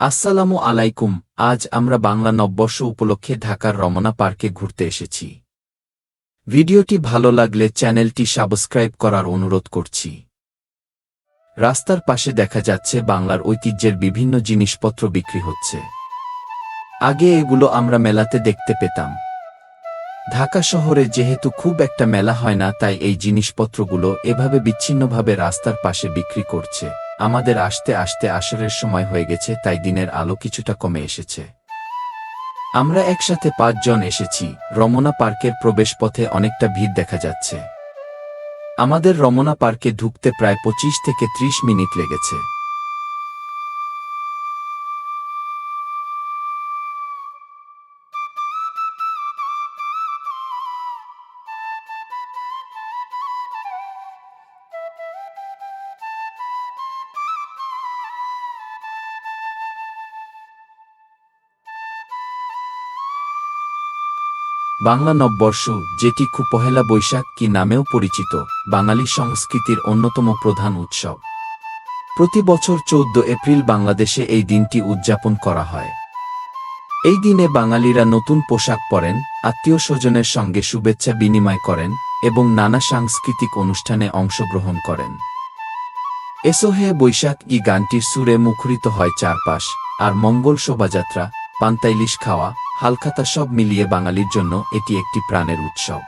আসসালামু আলাইকুম, আজ আমরা বাংলা নববর্ষ উপলক্ষে ঢাকার রমনা পার্কে ঘুরতে এসেছি। ভিডিওটি ভালো লাগলে চ্যানেলটি সাবস্ক্রাইব করার অনুরোধ করছি। রাস্তার পাশে দেখা যাচ্ছে বাংলার ঐতিহ্যের বিভিন্ন জিনিসপত্র বিক্রি হচ্ছে। আগে এগুলো আমরা মেলাতে দেখতে পেতাম। ঢাকা শহরে যেহেতু খুব একটা মেলা হয় না, তাই এই জিনিসপত্রগুলো এভাবে বিচ্ছিন্নভাবে রাস্তার পাশে বিক্রি করছে। আমাদের আসতে আসতে আসরের সময় হয়ে গেছে, তাই দিনের আলো কিছুটা কমে এসেছে। আমরা একসাথে পাঁচজন এসেছি, রমনা পার্কের প্রবেশপথে অনেকটা ভিড় দেখা যাচ্ছে। আমাদের রমনা পার্কে ঢুকতে প্রায় পঁচিশ থেকে ত্রিশ মিনিট লেগেছে। বাংলা নববর্ষ, যেটি খুব পহেলা বৈশাখ কি নামেও পরিচিত, বাঙালি সংস্কৃতির অন্যতম প্রধান উৎসব। প্রতি বছর চৌদ্দ এপ্রিল বাংলাদেশে এই দিনটি উদযাপন করা হয়। এই দিনে বাঙালিরা নতুন পোশাক পরেন, আত্মীয় স্বজনের সঙ্গে শুভেচ্ছা বিনিময় করেন, এবং নানা সাংস্কৃতিক অনুষ্ঠানে অংশগ্রহণ করেন। এসোহে বৈশাখ ই গানটির সুরে মুখরিত হয় চারপাশ, আর মঙ্গল শোভাযাত্রা, পান্তাইলিশ খাওয়া হালখাতা সব মিলিয়ে বাঙালির জন্য এটি একটি প্রাণের উৎসব।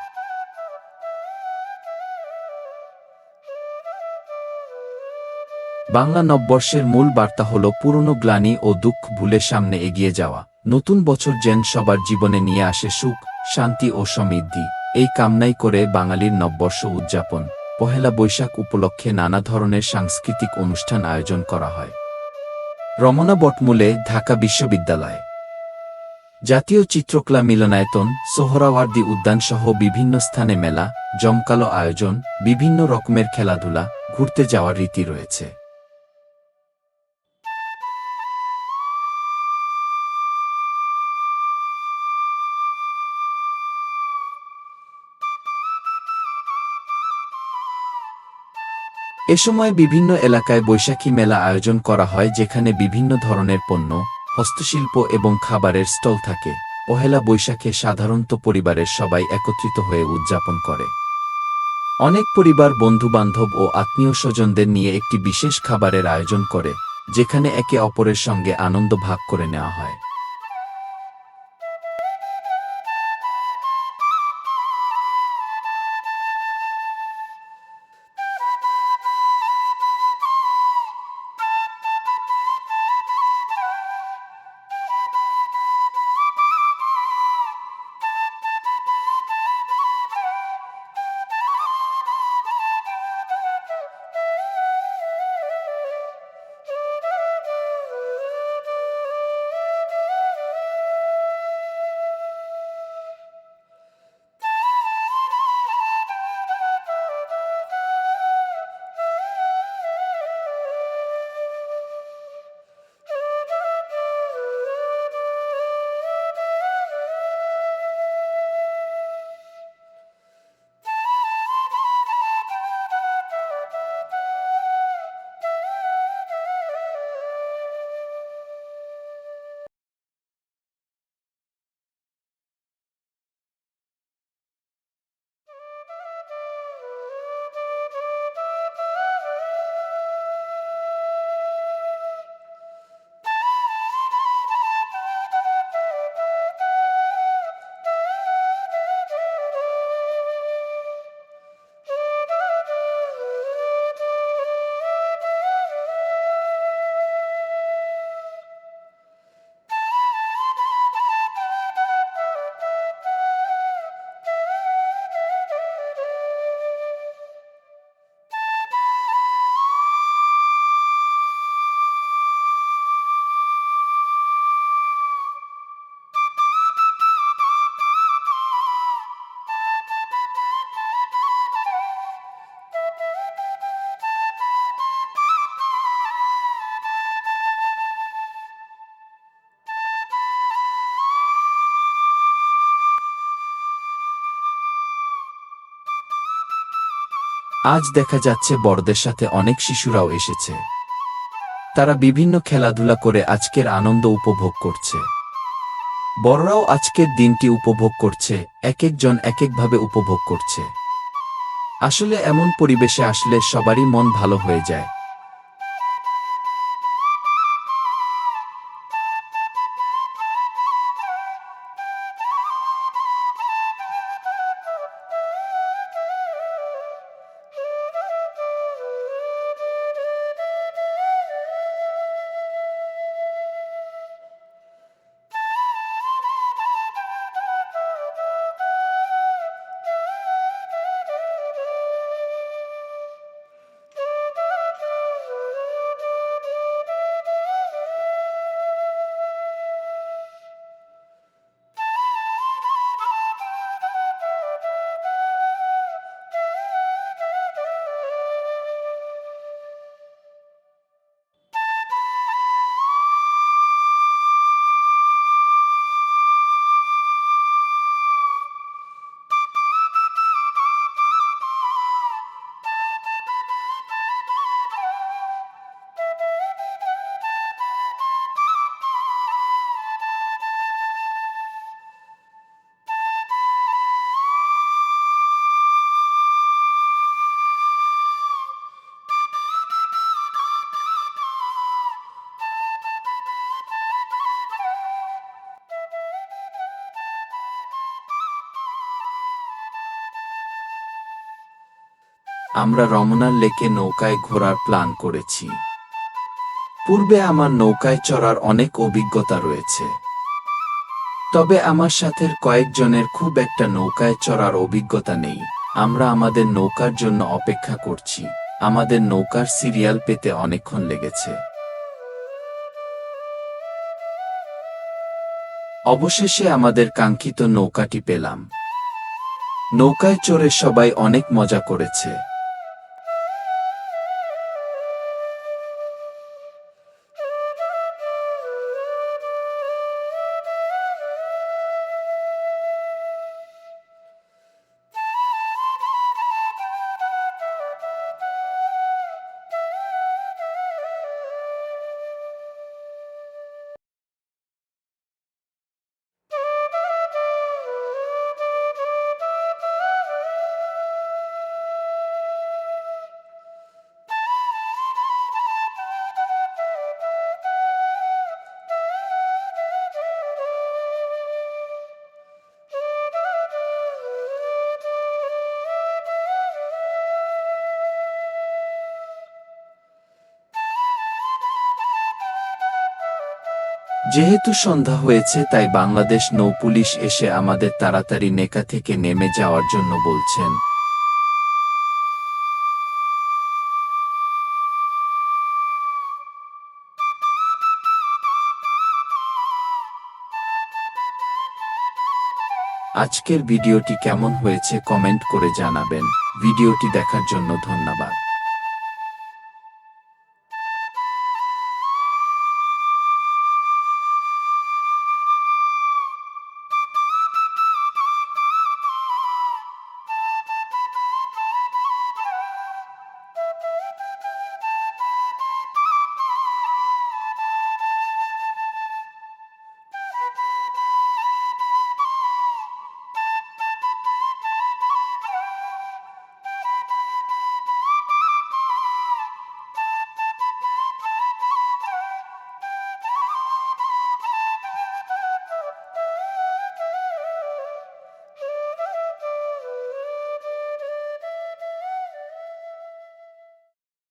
বাংলা নববর্ষের মূল বার্তা হল পুরনো গ্লানি ও দুঃখ ভুলে সামনে এগিয়ে যাওয়া। নতুন বছর যেন সবার জীবনে নিয়ে আসে সুখ, শান্তি ও সমৃদ্ধি। এই কামনাই করে বাঙালির নববর্ষ উদযাপন। পহেলা বৈশাখ উপলক্ষে নানা ধরনের সাংস্কৃতিক অনুষ্ঠান আয়োজন করা হয়। রমনা বটমূলে ঢাকা বিশ্ববিদ্যালয়। জাতীয় চিত্রকলা মিলনায়তন, সোহরাওয়ার্দী উদ্যানসহ বিভিন্ন স্থানে মেলা, জমকালো আয়োজন, বিভিন্ন রকমের খেলাধুলা, ঘুরতে যাওয়ার রীতি রয়েছে। এ সময় বিভিন্ন এলাকায় বৈশাখী মেলা আয়োজন করা হয়, যেখানে বিভিন্ন ধরনের পণ্য হস্তশিল্প এবং খাবারের স্টল থাকে। পহেলা বৈশাখে সাধারণত পরিবারের সবাই একত্রিত হয়ে উদযাপন করে। অনেক পরিবার বন্ধুবান্ধব ও আত্মীয় স্বজনদের নিয়ে একটি বিশেষ খাবারের আয়োজন করে, যেখানে একে অপরের সঙ্গে আনন্দ ভাগ করে নেওয়া হয়। আজ দেখা যাচ্ছে বড়দের সাথে অনেক শিশুরাও এসেছে। তারা বিভিন্ন খেলাধুলা করে আজকের আনন্দ উপভোগ করছে। বড়রাও আজকের দিনটি উপভোগ করছে এক একজন এক একভাবে উপভোগ করছে। আসলে এমন পরিবেশে আসলে সবারই মন ভালো হয়ে যায়। আমরা রমনার লেকে নৌকায় ঘোরার প্ল্যান করেছি। পূর্বে আমার নৌকায় চড়ার অনেক অভিজ্ঞতা রয়েছে। তবে আমার সাথে কয়েকজনের খুব একটা নৌকায় চড়ার অভিজ্ঞতা নেই। আমরা আমাদের নৌকার জন্য অপেক্ষা করছি। আমাদের নৌকার সিরিয়াল পেতে অনেকক্ষণ লেগেছে। অবশেষে আমাদের কাঙ্ক্ষিত নৌকাটি পেলাম। নৌকায় চড়ে সবাই অনেক মজা করেছে। যেহেতু সন্ধ্যা হয়েছে, তাই বাংলাদেশ নৌপুলিশ এসে আমাদের তাড়াতাড়ি নেকা থেকে নেমে যাওয়ার জন্য বলছেন। আজকের ভিডিওটি কেমন হয়েছে কমেন্ট করে জানাবেন। ভিডিওটি দেখার জন্য ধন্যবাদ।